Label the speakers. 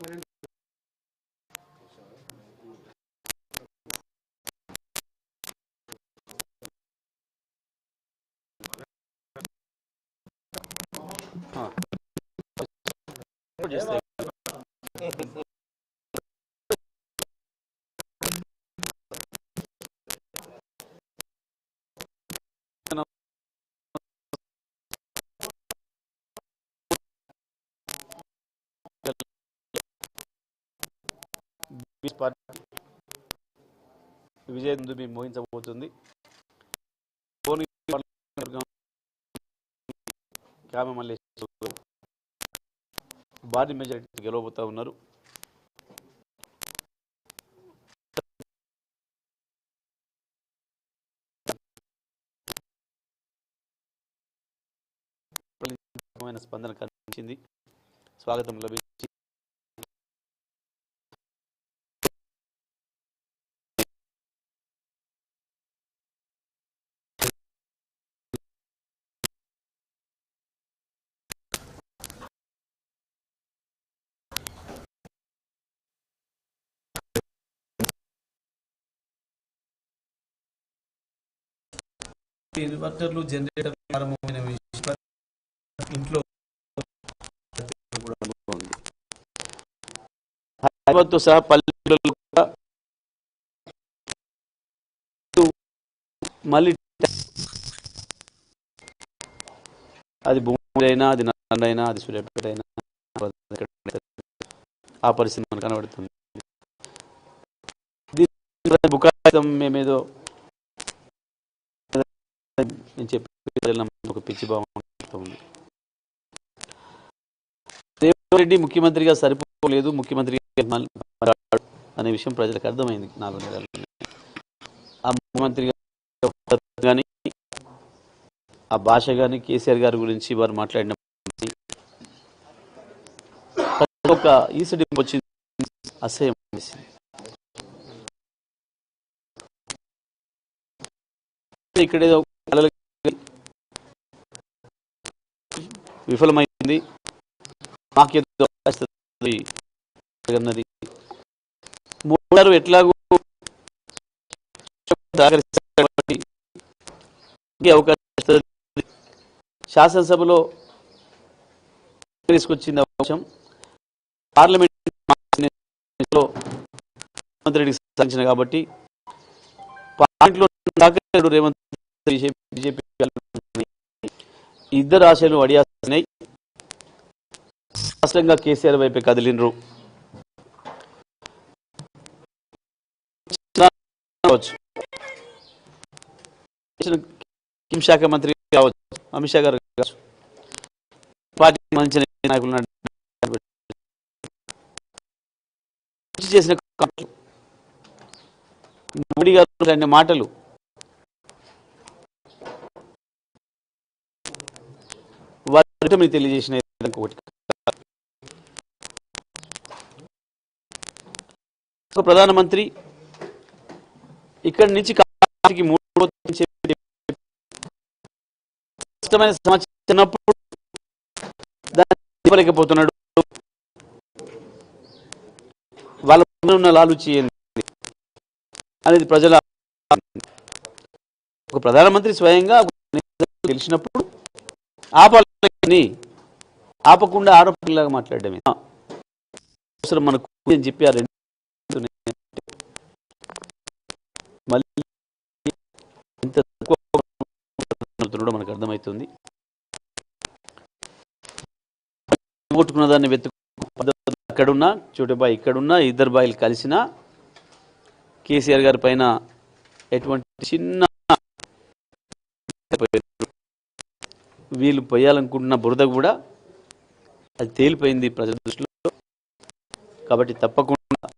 Speaker 1: Huh. just like peace party విజయ ముందు మేము మోహించబోతుంది. భువనగిరి మల్లేశ్వర భారీ మెజారిటీ గెలవబోతా ఉన్నారు. స్పందన కనిపించింది. స్వాగతం లభించి
Speaker 2: ఇన్వర్టర్లు జనరేటర్ ప్రారంభమైన ఇంట్లో
Speaker 1: హైదరాబాద్తో సహా మళ్ళీ అది భూమి అయినా అది నన్నైనా అయినా అది సూర్యాపేట అయినా ఆ పరిస్థితి మనకు కనబడుతుంది. బుకాయితం మేమేదో నేను చెప్పి ఒక పిచ్చి భావం ఉంది రెడ్డి ముఖ్యమంత్రిగా సరిపోలేదు ముఖ్యమంత్రి అనే విషయం ప్రజలకు అర్థమైంది నాలుగు నెలలు ఆ ముఖ్యమంత్రిగా కానీ ఆ భాష కానీ కేసీఆర్ గారి గురించి వారు మాట్లాడిన ఒక ఒక్క ఈసడి వచ్చింది అసహ్యం వేసింది. ఇక్కడేదో విఫలమైంది. మాకేదో అన్నది. మూడారు ఎట్లాగూ అవకాశం శాసనసభలో తీసుకొచ్చింది అవకాశం పార్లమెంట్లో రేవంత్ రెడ్డికి సాధించిన కాబట్టి పార్లమెంట్లో దాకా రేవంత్ బీజేపీ ఇద్దరు ఆశలు. అడియాసినాయి స్పష్టంగా కేసీఆర్ వైపే కదిలినరు శాఖ మంత్రి కావచ్చు అమిత్ షా గారు కావచ్చు. పార్టీ మంచి నాయకులు చేసిన మోడీ గారు మాటలు వారి తెలియజేసిన ఒకటి. ప్రధానమంత్రి ఇక్కడి నుంచి కాలానికి మూడు స్పష్టమైన సమాచారం ఇవ్వలేకపోతున్నాడు వాళ్ళ ముందు ఉన్న లాలుచి అనేది ప్రజల ఒక ప్రధానమంత్రి స్వయంగా తెలిసినప్పుడు ఆపాలి. తెలిసినప్పుడు ఆపకుండా ఆరోపణలాగా మాట్లాడడమే. అవసరం మనకు అని చెప్పి ఆ రెండు మళ్ళీ ఎంత తక్కువ మనకు అర్థమవుతుంది. కొట్టుకున్న దాన్ని వెతుకు అక్కడున్నా చోటుబాయి ఇక్కడున్నా ఇద్దరు బాయిలు కలిసినా కేసీఆర్ గారి పైన ఎటువంటి చిన్న వీళ్ళు పోయాలనుకుంటున్న బురద కూడా అది తేలిపోయింది ప్రజల దృష్టిలో. కాబట్టి తప్పకుండా